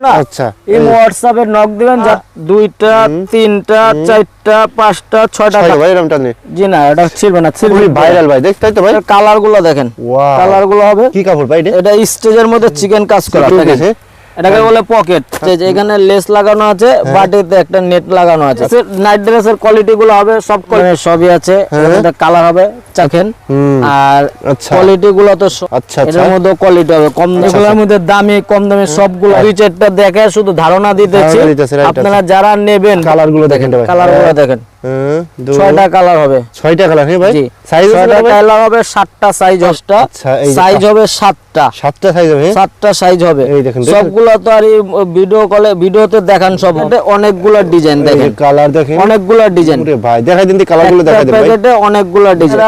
আচ্ছা। এই হোয়াটসঅ্যাপে নক দিবেন যা দুইটা তিনটা চারটা পাঁচটা ছয়টা ভাই এরকমটা নেই জি না এটা ছিলবে না ছিলবে ভাইরাল ভাই দেখতে তো ভাই? কালারগুলো দেখেন. কালারগুলো হবে। কি কাপড় ভাই এটা? এটা স্টেজের মধ্যে চিকেন কাজ করা ঠিক আছে। এটাকে বলে পকেট। এখানে লেস লাগানো আছে বাটিতে একটা নেট লাগানো আছে। নাইট ড্রেসের কোয়ালিটি গুলো হবে সব সবই আছে। কালার হবে চাখেন। আর আচ্ছা। কোয়ালিটি গুলো তো আচ্ছা, আচ্ছা। এটার মধ্যে কোয়ালিটি হবে। কম এগুলোর মধ্যে দামি কম দামি সবগুলো দুই চারটা দেখে শুধু ধারণা দিতেছি। আপনারা যারা নেবেন কালারগুলো দেখেন কালারগুলো দেখেন। হ্যাঁ, ছয়টা কালার হবে। ছয়টা কালার হ্যাঁ ভাই? সাইজ ছয়টা কালার হবে সাতটা সাইজ দশটা সাইজ হবে সাতটা। সাতটা সাইজ হবে হ্যাঁ? সাতটা সাইজ হবে। সবগুলো তো আর ভিডিও কলে ভিডিওতে দেখান সব অনেকগুলো ডিজাইন দেখেন। কালার দেখেন। অনেকগুলো ডিজাইন ভাই দেখাই দিন কালারগুলো দেখাই দিন প্যাকেটে অনেকগুলো ডিজাইন।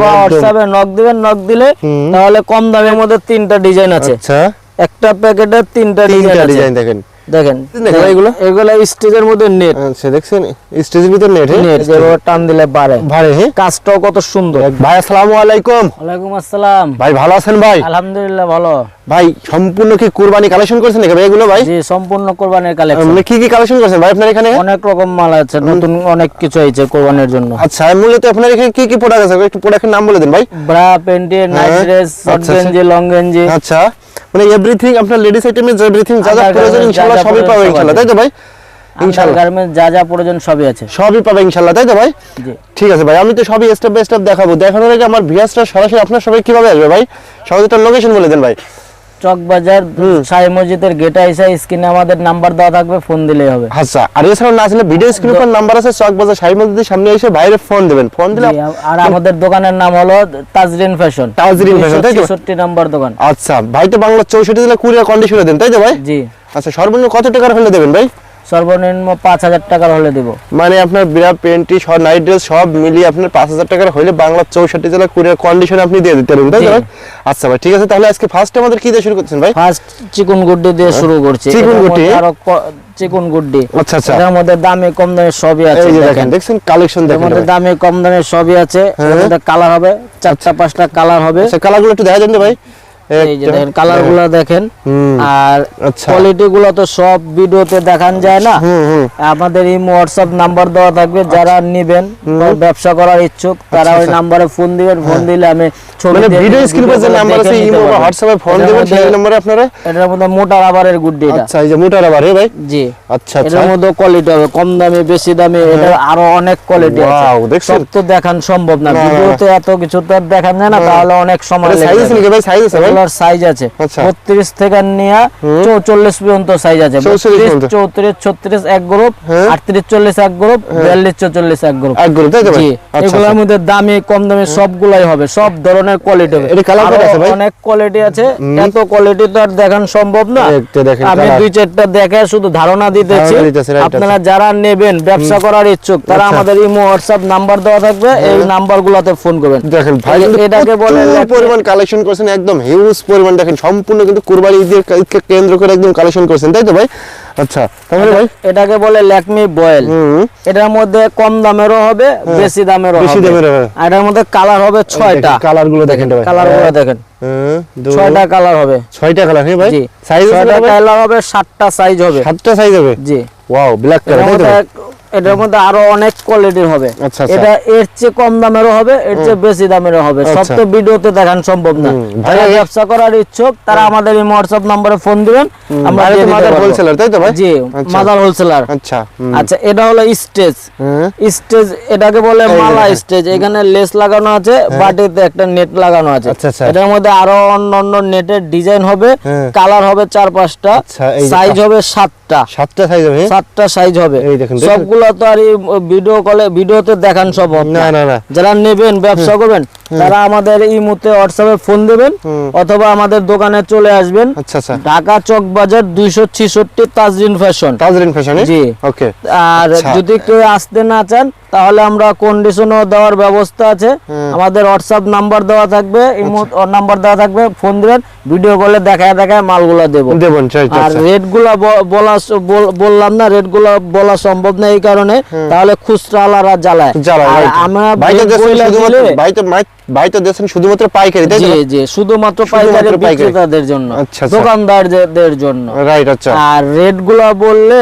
হোয়াটসঅ্যাপে নক দিবেন নক দিলে। তাহলে কম দামের মধ্যে তিনটা ডিজাইন আছে। আচ্ছা। একটা প্যাকেটে তিনটা ডিজাইন আছে। ডিজাইন দেখেন। দেখেন। এগুলো? এগুলো স্টেজের মধ্যে নেট আচ্ছা দেখছেন স্টেজের ভিতর নেট নেট যেভাবে টান দিলে বাড়ে। বাড়ে হ্যাঁ? কাজটাও কত সুন্দর। ভাই আসসালামু আলাইকুম। ওয়ালাইকুম আসসালাম। ভাই ভালো আছেন ভাই? আলহামদুলিল্লাহ ভালো। ভাই সম্পূর্ণ কি কুরবানি কালেকশন করেছেন নাকি এগুলো ভাই? জি সম্পূর্ণ কোরবানির কালেকশন মানে কি কি কালেকশন করেছেন ভাই আপনার এখানে? অনেক রকম মাল আছে নতুন অনেক কিছু হয়েছে কোরবানির জন্য। আচ্ছা মূলত আপনার এখানে কি কি প্রোডাক্ট আছে? একটু প্রোডাক্টের নাম বলে দেন ভাই। ব্রা প্যান্টি নাইট হ্যাঁ, ড্রেস শর্ট আচ্ছা, গেঞ্জি লং গেঞ্জি। আচ্ছা মানে এভরিথিং আপনার লেডিস আইটেমে এভরিথিং যা যা প্রয়োজন ইনশাআল্লাহ সবই পাবে প্রয়োজন ইনশাআল্লাহ। তাই তো ভাই? ইনশাআল্লাহ ইনশাআল্লাহ। গার্মেন্টস যা যা প্রয়োজন সবই আছে। সবই পাবে ইনশাআল্লাহ। তাই তো ভাই? জি। ঠিক আছে ভাই আমি তো সবই স্টেপ বাই স্টেপ দেখাবো। দেখানোর আগে আমার ভিয়াসটা সরাসরি আপনার সবাই কীভাবে আসবে ভাই? তার লোকেশন বলে দেন ভাই। চক বাজার সাই মসজিদের গেট আইসা স্ক্রিনে আমাদের নাম্বার দেওয়া থাকবে ফোন দিলেই হবে। আচ্ছা আর এছাড়াও না আসলে ভিডিও স্ক্রিন নাম্বার আছে? চক বাজার সাই মসজিদের সামনে এসে বাইরে ফোন দিবেন। ফোন দিলে আর আমাদের দোকানের নাম হলো তাজরিন ফ্যাশন তাজরিন ফ্যাশন তাই তো? ছেষট্টি নাম্বার দোকান। আচ্ছা ভাই তো বাংলা চৌষট্টি জেলা কুরিয়ার কন্ডিশনে দেন তাই তো ভাই? জি। আচ্ছা সর্বনিম্ন কত টাকার হলে দেবেন ভাই? সর্বনিম্ন পাঁচ হাজার টাকার হলে দেবো। মানে আপনার বিরা পেন্টি সব নাইট ড্রেস সব মিলিয়ে আপনার পাঁচ হাজার টাকার হলে বাংলা চৌষট্টি জেলা কুরিয়ার কন্ডিশনে আপনি দিয়ে দিতে পারবেন তাই আচ্ছা ভাই ঠিক আছে তাহলে আজকে ফার্স্ট আমাদের কি দিয়ে শুরু করছেন ভাই? ফার্স্ট চিকন গুড্ডি দিয়ে শুরু করছি। চিকন গুড্ডি? আরও চিকন গুড্ডি। আচ্ছা আচ্ছা। এটার মধ্যে দামে কম দামে সবই আছে দেখেন। দেখছেন? কালেকশন এর দেখেন মধ্যে দামে কম দামে সবই আছে। এর মধ্যে কালার হবে চারটা পাঁচটা কালার হবে। আচ্ছা কালারগুলো একটু দেখা তো ভাই। এই যে দেখেন কালারগুলো দেখেন। আর আচ্ছা। কোয়ালিটি গুলো তো সব ভিডিওতে দেখান যায় না। হুম হুম। আমাদের এই হোয়াটসঅ্যাপ নাম্বার দেওয়া থাকবে যারা নিবেন ব্যবসা করার ইচ্ছুক তারা ওই নাম্বারে ফোন দিবেন ফোন দিলে আমি ছবি মানে ভিডিও স্ক্রিন যে নাম্বার আছে ইমো বা হোয়াটসঅ্যাপে ফোন এটার সেই নম্বরে আপনারা? এটার মধ্যে মোটা রাবারের গুড্ডি এটা আচ্ছা এই যে মোটা রাবার হে ভাই? জি। আচ্ছা আচ্ছা। এটার মধ্যে কোয়ালিটি হবে কম দামে বেশি দামে আরও অনেক কোয়ালিটি আছে। দেখছেন? তো দেখান সম্ভব না। ভিডিওতে এত কিছু তো দেখান যায় না তাহলে অনেক সময় সাইজ লেগে আছে যাবে। নাকি ভাই? সাইজ আছে ভাই? এগুলোর সাইজ আছে। আচ্ছা। বত্রিশ থেকে নিয়ে চৌচল্লিশ পর্যন্ত সাইজ আছে। 44 বত্রিশ পর্যন্ত। চৌত্রিশ ছত্রিশ এক গ্রুপ হ্যাঁ। আটত্রিশ চল্লিশ এক গ্রুপ বিয়াল্লিশ চল্লিশ এক গ্রুপ এক গ্রুপ তাই তো ভাই? আচ্ছা এগুলোর মধ্যে দামি কম দামি সবগুলাই হবে। সব ধরনের কোয়ালিটি হবে। এটা কত আছে ভাই? অনেক কোয়ালিটি আছে। এত কোয়ালিটি তো আর দেখান সম্ভব না। আমি দুই চারটা দেখে শুধু ধারণা দিতেছি। আপনারা যারা নেবেন ব্যবসা করার ইচ্ছুক তারা আচ্ছা। আমাদের ইমো হোয়াটসঅ্যাপ নাম্বার দেওয়া থাকবে। এই নাম্বার গুলাতে ফোন করবেন। দেখেন ভাই এটাকে বলে পরিমাণ কালেকশন করেছেন একদম হিউজ পরিমাণ দেখেন সম্পূর্ণ কিন্তু কুরবানি ঈদের ঈদকে কেন্দ্র করে একদম কালেকশন করেছেন তাই তো ভাই? আচ্ছা তাহলে ভাই? এটাকে বলে ল্যাকমি বয়েল। এটার মধ্যে কম দামেরও হবে বেশি দামেরও বেশি দামেরও হবে। আর এটার মধ্যে কালার হবে ছয়টা। কালারগুলো দেখেন ভাই। কালারগুলো দেখেন। হুম, দুই, ছয়টা কালার হবে। ছয়টা কালার হ্যাঁ ভাই? জি। সাইজ ছয়টা কালার হবে সাতটা সাইজ হবে। সাতটা সাইজ হবে? জি। ওয়াও ব্ল্যাক কালার এটার মধ্যে আরও অনেক কোয়ালিটির হবে। আচ্ছা, আচ্ছা। এটা এর চেয়ে কম দামেরও হবে এর চেয়ে বেশি দামেরও হবে। সব আচ্ছা। তো ভিডিওতে দেখান সম্ভব না। যারা ব্যবসা করার ইচ্ছুক তারা আমাদের এই হোয়াটসঅ্যাপ নম্বরে ফোন দিবেন। আমরা মাদার হোলসেলার তাই তো ভাই? জি। মাদার হোলসেলার আচ্ছা আচ্ছা এটা হলো স্টেজ স্টেজ এটাকে বলে মালা স্টেজ এখানে লেস লাগানো আছে বাটিতে একটা নেট লাগানো আছে। এটার মধ্যে আরও অন্য অন্য নেটের ডিজাইন হবে। হ্যাঁ। কালার হবে চার পাঁচটা সাইজ হবে সাতটা। সাতটা। সাইজ হবে? সাতটা সাইজ হবে। এই দেখেন, দেখেন। সবগুলো তো আর ভিডিও কলে ভিডিওতে দেখান সব না না না। যারা নেবেন ব্যবসা করবেন তারা আমাদের এই মুহূর্তে হোয়াটসঅ্যাপে ফোন দেবেন অথবা আমাদের দোকানে চলে আসবেন। আচ্ছা আচ্ছা। ঢাকা চক বাজার দুইশো ছিষট্টি তাজরিন ফ্যাশন তাজরিন ফ্যাশনে জি। ওকে আর আচ্ছা। যদি কেউ আসতে না চান তাহলে আমরা কন্ডিশনও দেওয়ার ব্যবস্থা আছে। আমাদের হোয়াটসঅ্যাপ নাম্বার দেওয়া থাকবে নাম্বার দেওয়া থাকবে ফোন দিবেন ভিডিও কলে দেখায় দেখায় মালগুলো দেবো। দেবন চাই আর রেটগুলা বলা বল- বললাম না রেটগুলা বলা সম্ভব না এই কারণে। তাহলে খুচরা আলারা জ্বালায়. আমরা ভাই তো বইলা শুধুমাত্র- পাইকারি তাই জি জি শুধুমাত্র পাইকারি। বিক্রেতাদের জন্য আচ্ছা, আচ্ছা। দোকানদারদের জন্য। রাইট আচ্ছা। আর রেটগুলা বললে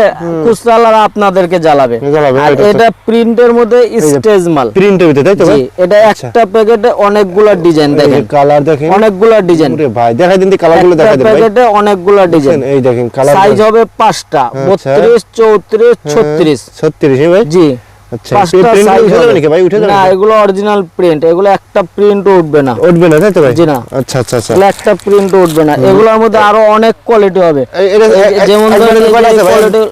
আপনাদেরকে জ্বালাবে। আর আচ্ছা। এটা প্রিন্টের মধ্যে স্টেজ মাল। প্রিন্টের ভিতরে তাই তো জি এটা একটা প্যাকেটে অনেকগুলা ডিজাইন দেখেন। কালার দেখেন। অনেকগুলা ডিজাইন। ওরে ভাই দেখাই দিন কালারগুলো একটা দেখাই দেন ভাই। প্যাকেটে অনেকগুলা ডিজাইন। এই দেখেন কালার সাইজ হবে পাঁচটা আচ্ছা। বত্রিশ চৌত্রিশ ছত্রিশ। 36 ভাই? জি। আচ্ছা পাঁচটা প্রিন্ট size উঠে যাবে হবে। নাকি ভাই? উঠে যাবে না এগুলো অরিজিনাল প্রিন্ট এগুলো একটা প্রিন্ট উঠবে না। উঠবে না তাই তো ভাই? জি না। আচ্ছা আচ্ছা আচ্ছা। একটা প্রিন্ট উঠবে না। এগুলোর মধ্যে আরও অনেক কোয়ালিটি হবে। যেমন আছে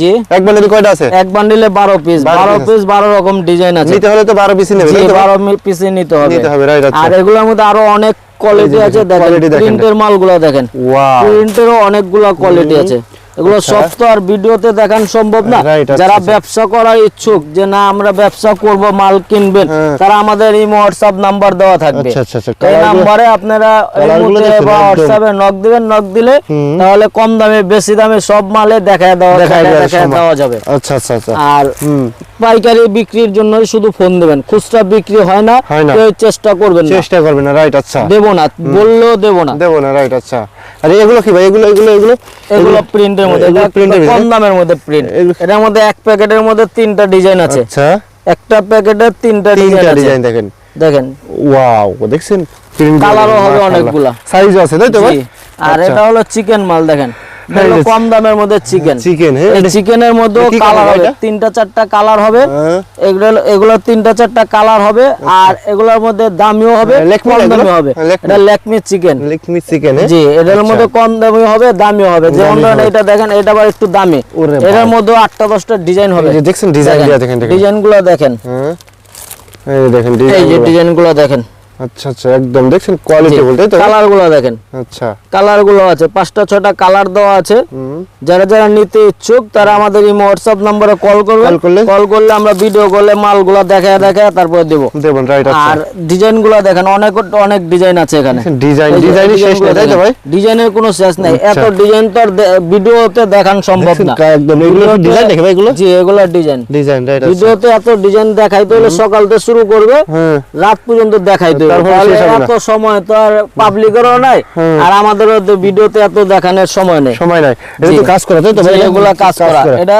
জি। এক বান্ডেলে কয়টা আছে? এক বান্ডিলে বারো পিস 12 পিস বারো রকম ডিজাইন আছে। নিতে হলে তো 12 পিস নেবে নিতে হবে। নিতে হবে রাইট আচ্ছা। আর এগুলোর মধ্যে আরও অনেক কোয়ালিটি আছে দেখেন। প্রিন্টের মালগুলো দেখেন। ওয়াও প্রিন্টেরও অনেকগুলো কোয়ালিটি আছে। এগুলো আচ্ছা। সব তো আর ভিডিওতে দেখান সম্ভব না। আচ্ছা, যারা আচ্ছা। ব্যবসা করার ইচ্ছুক যে না আমরা ব্যবসা করব মাল কিনবেন হ্যাঁ। তারা আমাদের এই হোয়াটসঅ্যাপ নাম্বার দেওয়া থাকবে। আচ্ছা, আচ্ছা, আচ্ছা। এই নাম্বারে আপনারা বা হোয়াটসঅ্যাপে নক দিবেন নক দিলে তাহলে কম দামে বেশি দামে সব মালে দেখায় দেওয়া দেখায় দেওয়া যাবে। আচ্ছা আচ্ছা আচ্ছা। আর পাইকারি বিক্রির জন্য শুধু ফোন দেবেন। খুচরা বিক্রি হয় না কেউ চেষ্টা করবেন চেষ্টা করবেন না রাইট আচ্ছা। দেবো না বললেও দেবো না। দেবো না রাইট আচ্ছা। আর এগুলো কি ভাই? এগুলো এগুলো এগুলো? এগুলো প্রিন্টের মধ্যে এগুলো প্রিন্টের কম দামের মধ্যে প্রিন্ট এটার মধ্যে এক প্যাকেটের মধ্যে তিনটা ডিজাইন আছে। আচ্ছা। একটা প্যাকেটে তিনটা ডিজাইন আছে। ডিজাইন দেখেন। দেখেন। ওয়াও দেখছেন? প্রিন্ট কালারও হবে অনেকগুলা। সাইজ আছে তাই তো ভাই? আর এটা হলো চিকেন মাল দেখেন। কম দামের মধ্যে চিকেন চিকেন হ্যাঁ চিকেনের মধ্যেও কি কালার হবে? তিনটা চারটা কালার হবে। হ্যাঁ। এগুলো এগুলো তিনটা চারটা কালার হবে। আর এগুলোর মধ্যে দামিও হবে হ্যাঁ, কম? দামি হবে। হ্যাঁ, এটা ল্যাকমি চিকেন লিকমি চিকেন জি এটার মধ্যে কম দামি হবে দামিও হবে। যেমন ধরেন এটা দেখেন এটা আবার একটু দামি। এটার মধ্যে আটটা দশটা ডিজাইন হবে। দেখছেন ডিজাইন দেখেন দেখেন ডিজাইনগুলো দেখেন। হ্যাঁ। এই দেখেন এই ডিজাইন ডিজাইনগুলো দেখেন। আচ্ছা আচ্ছা একদম। দেখছেন কোয়ালিটি বলতে তো? কালারগুলো দেখেন। আচ্ছা। কালারগুলো আছে পাঁচটা ছটা কালার দেওয়া আছে। যারা যারা নিতে ইচ্ছুক তারা আমাদের এই হোয়াটসঅ্যাপ নম্বরে কল করবে কল করলে? আমরা ভিডিও করলে মালগুলো দেখায় দেখায় তারপরে দেবো। দেবেন রাইট আচ্ছা। আর ডিজাইনগুলো দেখেন অনেক অনেক ডিজাইন আছে এখানে। ডিজাইন শেষ নেই তাই তো ভাই? ডিজাইনের কোনো শেষ নাই। আচ্ছা। এত ডিজাইন তো ভিডিওতে দেখান সম্ভব না। একদম। এগুলো ডিজাইন দেখে ভাই এগুলো? জি এগুলো ডিজাইন। ডিজাইন রাইট আচ্ছা। ভিডিওতে এত ডিজাইন দেখাইতে হলে সকাল থেকে শুরু করবে। হ্যাঁ। রাত পর্যন্ত দেখাইতে হবে তারপরে তাহলে শেষ হবে না। এত সময় তো আর পাবলিকেরও নাই আর আমাদেরও তো ভিডিওতে এত দেখানোর সময় নেই। সময় নাই। এটা তো কাজ করা তো ভাই? যে কাজ করা। এটা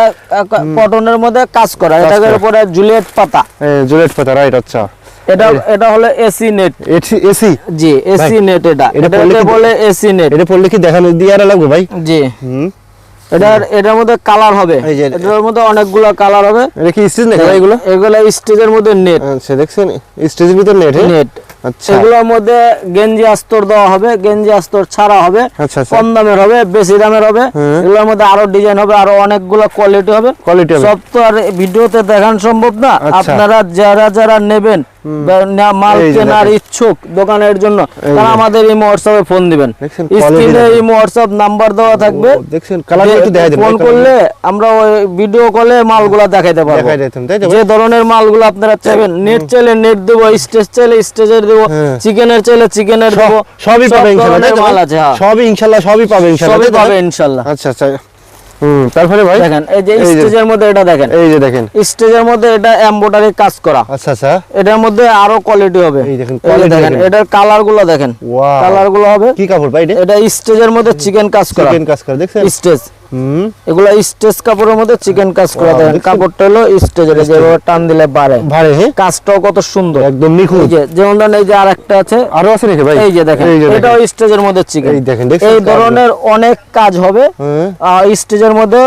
কটনের মধ্যে কাজ করা। এটার উপরে জুলিয়েট পাতা। জুলেট পাতা রাইট আচ্ছা। এটা এটা হলো AC net AC AC G AC net এটা। এটা পড়লে এটাকে কি- বলে এসি নেট এটা পড়লে কি দেখানো দিয়ে লাগবে ভাই? জি। হুম। এটার এটার মধ্যে কালার হবে। এটার মধ্যে অনেকগুলো কালার হবে। এটা কি স্টেজ নাকি এগুলো? এগুলো স্টেজের মধ্যে নেট আচ্ছা দেখছেন? স্টেজের ভিতর নেট হ্যাঁ? নেট আচ্ছা এগুলোর মধ্যে গেঞ্জি আস্তর দেওয়া হবে গেঞ্জি আস্তর ছাড়া হবে আচ্ছা আচ্ছা। কম দামের হবে বেশি দামের হবে। এগুলোর মধ্যে আরও ডিজাইন হবে আরও অনেকগুলো কোয়ালিটি হবে। কোয়ালিটি সব তো আর ভিডিওতে দেখান সম্ভব না। আচ্ছা। আপনারা যারা যারা নেবেন মাল কেনার ইচ্ছুক দোকানের জন্য তারা আমাদের এই হোয়াটসঅ্যাপে ফোন দিবেন। স্ক্রিনে এই হোয়াটসঅ্যাপ নাম্বার দেওয়া থাকবে। দেখছেন কালার একটু দেখাই দেন ফোন করলে আমরা ওই ভিডিও কলে মালগুলা দেখাইতে পারব। যে ধরনের মালগুলো আপনারা চাইবেন নেট চাইলে নেট দেবো স্টেজ চাইলে স্টেজের দেবো হ্যাঁ। চিকেনের চাইলে চিকেনের দেবো সবই পাবে ইনশাআল্লাহ তাই ধরনের তো মাল আছে হ্যাঁ। সবই ইনশাআল্লাহ সবই পাবে ইনশাআল্লাহ সবই তাই তো ভাই? পাবে ইনশাল্লাহ। আচ্ছা আচ্ছা হুম তারপরে ভাই? দেখেন এই যে স্টেজের মধ্যে এটা দেখেন। এই যে দেখেন। স্টেজের মধ্যে এটা এমব্রয়ডারি কাজ করা। আচ্ছা আচ্ছা। এটার মধ্যে আরও কোয়ালিটি হবে। এই দেখেন, এই দেখেন। এটার কালারগুলো দেখেন। ওয়াও কালারগুলো হবে। কি কাপড় ভাই এটা? স্টেজের মধ্যে চিকেন কাজ করা। চিকেন কাজ করে দেখছেন? স্টেজ। এগুলো স্টেজ কাপড়ের মধ্যে চিকেন কাজ করা দেখেন কাপড়টা হলো স্টেজের যেভাবে টান দিলে বাড়ে। ভারে হ্যাঁ? কাজটাও কত সুন্দর। একদম নিখুঁত। যেমন ধরেন এই যে আরেকটা আছে আরও আছে নাকি ভাই? এই যে দেখেন এই যে দেখেন। এটাও স্টেজের মধ্যে চিকেন এই দেখেন এই ধরনের অনেক কাজ হবে হ্যাঁ। স্টেজের মধ্যে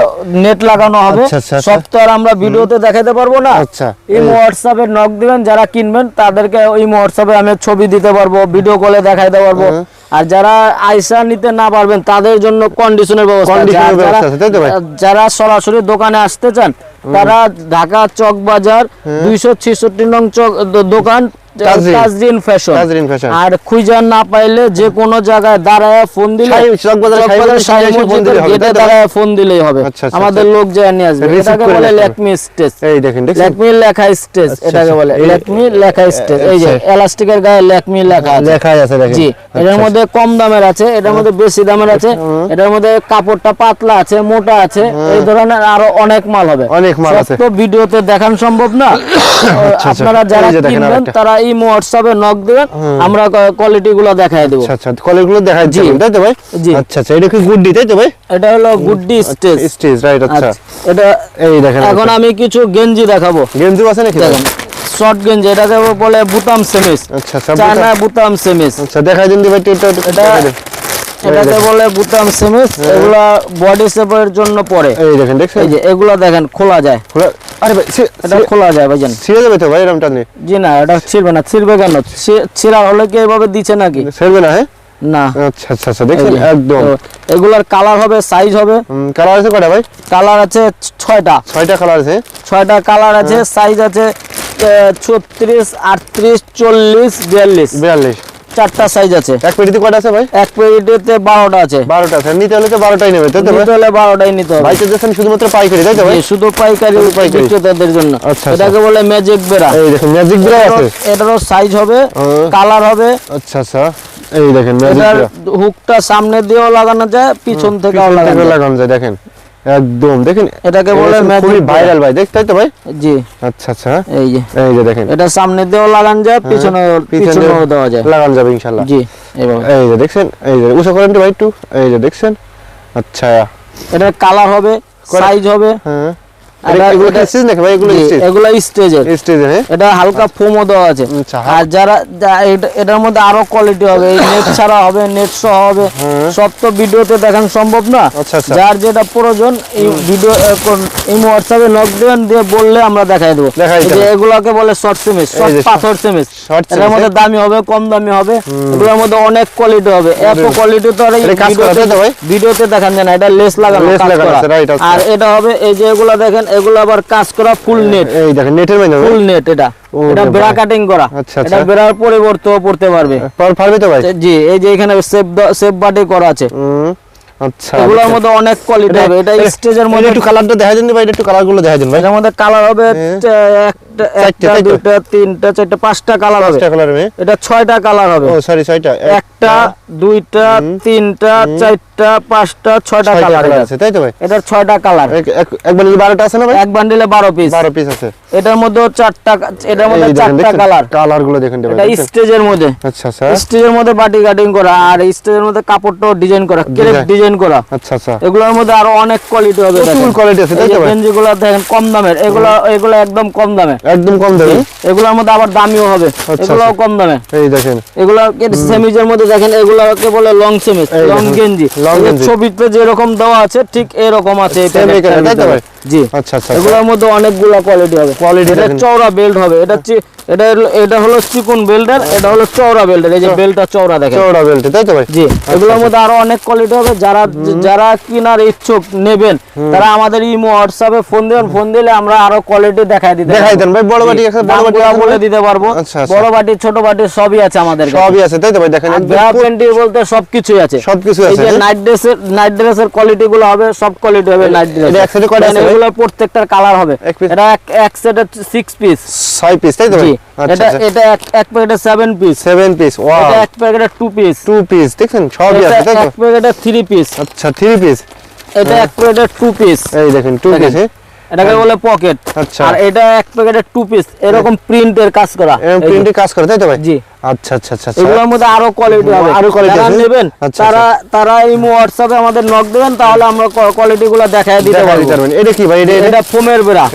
নেট লাগানো হবে। আচ্ছা, আচ্ছা, আচ্ছা। সব তো আর আমরা ভিডিওতে দেখাতে পারব না। আচ্ছা। এই হোয়াটসঅ্যাপে নক দিবেন যারা কিনবেন তাদেরকে ওই হোয়াটসঅ্যাপে আমি ছবি দিতে পারব ভিডিও কলে দেখাইতে পারব। হ্যাঁ। আর যারা আইসা নিতে না পারবেন তাদের জন্য কন্ডিশনের ব্যবস্থা। যারা- সরাসরি দোকানে আসতে চান তারা ঢাকা চক বাজার দুইশো ছেষট্টি নং চক দোকান তাজরিন। Fashion Tazreen fashion। আর খুঁজে না পাইলে যে কোনো জায়গায় দাঁড়ায় ফোন দিলে গেটে দাঁড়ায় ফোন দিলেই হবে। আচ্ছা, আচ্ছা, আমাদের লোক যে নিয়ে আসবে। এটাকে বলে। ল্যাকমি স্টেজ। এই দেখেন ল্যাকমি লেখা স্টেজ আচ্ছা, এটাকে আচ্ছা। বলে। ল্যাকমি লেখা স্টেজ। এই যে আচ্ছা। এলাস্টিকের গায়ে ল্যাকমি লেখা লেখাই আছে দেখেন। জি এটার আচ্ছা, মধ্যে কম দামের আছে এটার মধ্যে বেশি দামের আছে এটার মধ্যে কাপড়টা পাতলা আছে মোটা আছে এই ধরনের আরও অনেক মাল হবে। অনেক মাল আছে। তো ভিডিওতে দেখান সম্ভব না। আচ্ছা। আপনারা যারা কিনবেন তারা ইমো হোয়াটসঅ্যাপে নক দিবেন আমরা কোয়ালিটি গুলো দেখাই দেবো। আচ্ছা আচ্ছা কলেজগুলো দেখায় জি। তাই তো ভাই। আচ্ছা আচ্ছা এটা কি গুড্ডি তাই তো ভাই? এটা হলো গুড্ডি স্টেজ। স্টেজ রাইট আচ্ছা। এটা এই দেখেন এখন আমি কিছু গেঞ্জি দেখাবো। গেঞ্জি আছে নাকি দেখেন শর্ট গেঞ্জি এটাকে বলে বুতাম সেমিস। আচ্ছা আচ্ছা বুতাম। সেমিস। আচ্ছা দেখাই দিন দি ভাই এটা। এটাকে বলে বুতাম সেমিস এগুলা বডি শেপের জন্য পরে। এই দেখেন দেখছেন? এই যে এগুলা দেখেন খোলা যায়। খোলা- আরে ভাই এটা খোলা যায় ভাইজান। ছিঁড়ে যাবে তো ভাই নিয়ে জি না এটা ছিড়বে না ছিড়বে কেন? ছিঁড়া হলে কি এভাবে দিচ্ছে নাকি? ছেড়বে না হ্যাঁ? না। আচ্ছা আচ্ছা আচ্ছা একদম। এগুলার কালার হবে সাইজ হবে। কালার আছে কয়টা ভাই? কালার আছে ছয়টা। ছয়টা কালার আছে ছয়টা কালার আছে সাইজ আছে ছত্রিশ আটত্রিশ চল্লিশ বিয়াল্লিশ। বিয়াল্লিশ। চারটা সাইজ আছে। এক পেটিতে কয়টা আছে ভাই? এক পেটিতে বারোটা আছে। বারোটা আছে। নিতে হলে তো বারোটাই নেবে তাই তো নিতে হলে বারোটাই নিতে হবে। ভাই তো দেখছেন শুধুমাত্র পাইকারি তাই তো ভাই? শুধু পাইকারি পাইকারি। বিক্রেতাদের জন্য। আচ্ছা, এটাকে বলে ম্যাজিক বেড়া। এই দেখেন ম্যাজিক ব্রা আছে। এটারও সাইজ হবে। কালার হবে। আচ্ছা আচ্ছা। এই দেখেন ম্যাজিক ব্রা হুকটা সামনে দিয়েও লাগানো যায় পিছন থেকেও লাগানো লাগানো যায় দেখেন। একদম দেখেন এটাকে বলে খুবই ভাইরাল ভাই দেখ তো ভাই? জি। আচ্ছা আচ্ছা এই যে। এই যে দেখেন। এটা সামনে দিয়েও লাগান যায় পিছনে পিছনেও দেওয়া যায়। লাগান যাবে ইনশাআল্লাহ। জি এই যে দেখছেন এই যে উষা করেন ভাই একটু এই যে দেখছেন? আচ্ছা। এটা কালার হবে সাইজ হবে। হ্যাঁ। এটা- এগুলো কি এটা- স্টেজ নাকি ভাই? এগুলো জি, স্টেজ এগুলো স্টেজের স্টেজ হ্যাঁ? এটা হালকা ফোমও দেওয়া আছে। আর যারা এটার মধ্যে আরও কোয়ালিটি হবে নেট ছাড়া হবে নেট সহ হবে হ্যাঁ। সব তো ভিডিওতে দেখানো সম্ভব না। যার যেটা প্রয়োজন এই ভিডিও এই হোয়াটসঅ্যাপে নক দেবেন দিয়ে বললে আমরা দেখাই দেবো। যে। এগুলোকে বলে শর্ট শর্ট পাথর short এটার মধ্যে দামি হবে কম দামি হবে এগুলোর মধ্যে অনেক কোয়ালিটি হবে। এত কোয়ালিটি তো আর ভিডিওতে দেখান যায় না এটা লেস লাগানো আচ্ছা। আর এটা হবে এই যে এগুলো দেখেন এগুলো আবার কাজ করা ফুল নেট এই দেখেন নেটের মাধ্যমে। ফুল নেট এটা। এটা বেড়া কাটিং করা। আচ্ছা, এটা আচ্ছা। বেড়ার পরিবর্তে পড়তে পারবে। পার পারবে তো ভাই? জি এই যে এখানে সেফ সেফ বাটি করা আছে। আচ্ছা এগুলোর মধ্যে অনেক কোয়ালিটি হবে। এটা স্টেজের মধ্যে একটু কালারটা দেখা দিন ভাই একটু কালারগুলো দেখা দিন ভাই। এটার মধ্যে কালার হবে হ্যাঁ। একটা একটা দুইটা তিনটা চারটা পাঁচটা কালার হবে। পাঁচটা কালার মেয়ে এটা ছয়টা কালার হবে। ও সরি ছয়টা। একটা দুইটা তিনটা চারটা পাঁচটা ছয়টা কালার আছে তাই তো ভাই? এটার ছয়টা কালার এক- যদি বারোটা আছে না ভাই? এক বান্ডিলে বারো পিস বারো পিস আছে। এটার মধ্যেও চারটা এটার মধ্যে চারটা কালার কালারগুলো দেখেন এটা স্টেজের মধ্যে। আচ্ছা আচ্ছা। স্টেজের মধ্যে বাটি কাটিং করা আর স্টেজের মধ্যে কাপড়টাও ডিজাইন করা ক্রেপ ডিজাইন করা। আচ্ছা আচ্ছা। এগুলোর মধ্যে আরও অনেক কোয়ালিটি হবে প্রচুর quality আছে, তাই তো ভাই? গেঞ্জিগুলো দেখেন কম দামের। এগুলো এগুলো একদম কম দামে। একদম কম দেবে এগুলোর মধ্যে আবার দামিও হবে। আচ্ছা, এগুলোও কম দামে। এই দেখেন। এগুলো সেমিজের মধ্যে দেখেন এগুলোকে বলে লং সেমিস লং গেঞ্জি। ছবিতে যেরকম দেওয়া আছে ঠিক এরকম আছে এই জি। আচ্ছা আচ্ছা এগুলোর মধ্যে অনেকগুলো কোয়ালিটি হবে। Quality এটা চওড়া বেল্ট হবে। এটা চি- এটা এটা হলো চিকন বেল্টের এটা হলো চওড়া বেল্টের এই যে বেল্টটা চওড়া দেখেন। চৌড়া বেল্ট তাই তো ভাই? জি। এগুলোর মধ্যে আরও অনেক কোয়ালিটি হবে। যারা যারা কিনার ইচ্ছুক নেবেন তারা আমাদের ইমো হোয়াটসঅ্যাপে ফোন দিবেন। ফোন দিলে আমরা আরও কোয়ালিটি দেখাই দিতে দেখাই দেন ভাই বড় বাটি আছে বড় বাটি বলে দিতে পারব। আচ্ছা, আচ্ছা। বড় বাটি ছোট বাটি সবই আছে আমাদের কাছে। সবই আছে তাই তো ভাই? দেখেন পুরো- প্যান্টি বলতে সবকিছুই আছে। সবকিছু এই যে হ্যাঁ? নাইট ড্রেসের নাইট ড্রেসের কোয়ালিটি গুলো হবে সব কোয়ালিটি হবে নাইট ড্রেস এটা এক সাইডে কয়টা আছে ভাই? এগুলো প্রত্যেকটার কালার হবে? এটা এক এক সেটে 6 পিস 6 পিস তাই তো জি। আচ্ছা এটা এটা এক এক প্যাকেটে 7 পিস 7 পিস ওয়াও এটা এক প্যাকেটে 2 পিস 2 পিস দেখেন সবই আছে তাই তো? এক প্যাকেটে 3 পিস আচ্ছা 3 পিস এটা এক প্যাকেটে 2 পিস এই দেখেন 2 পিস এটাকে বলে পকেট। আচ্ছা। আর এটা এক প্যাকেটে টু পিস এরকম প্রিন্টের কাজ করা। এরকম এই যে। প্রিন্টে কাজ করে তাই তো ভাই? জি। আচ্ছা আচ্ছা আচ্ছা আচ্ছা। এগুলোর মধ্যে আরও কোয়ালিটি হবে। আরও quality আছে? নেবেন আচ্ছা, তারা তারা এই হোয়াটসঅ্যাপে আমাদের নক দেবেন তাহলে আমরা কোয়ালিটি দেখায় দিতে দেখা পারব। দিতে পারবেন। এটা কি ভাই? এটা এটা এটা ফোমের বেড়া।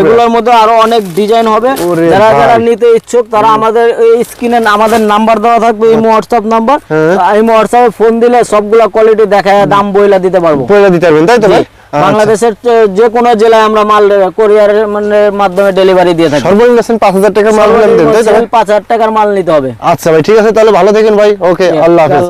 এগুলোর মধ্যে আরও অনেক ডিজাইন হবে। যারা যারা নিতে ইচ্ছুক তারা আমাদের এই স্ক্রিনে আমাদের নাম্বার দেওয়া থাকবে এই হোয়াটসঅ্যাপ নাম্বার হ্যাঁ। এই হোয়াটসঅ্যাপে ফোন দিলে সবগুলা কোয়ালিটি দেখায় দাম বইলা দিতে পারব। পয়লা দিতে পারবেন তাই তো ভাই? আচ্ছা। বাংলাদেশের যে- কোনো জেলায় আমরা মাল কোরিয়ার মানে মাধ্যমে ডেলিভারি দিয়ে থাকি। সর্বনিম্ন আছেন পাঁচ হাজার টাকার মাল দেন তাই তো? পাঁচ হাজার টাকার মাল নিতে হবে। আচ্ছা ভাই ঠিক আছে তাহলে ভালো থাকেন ভাই। ওকে আল্লাহ হাফেজ।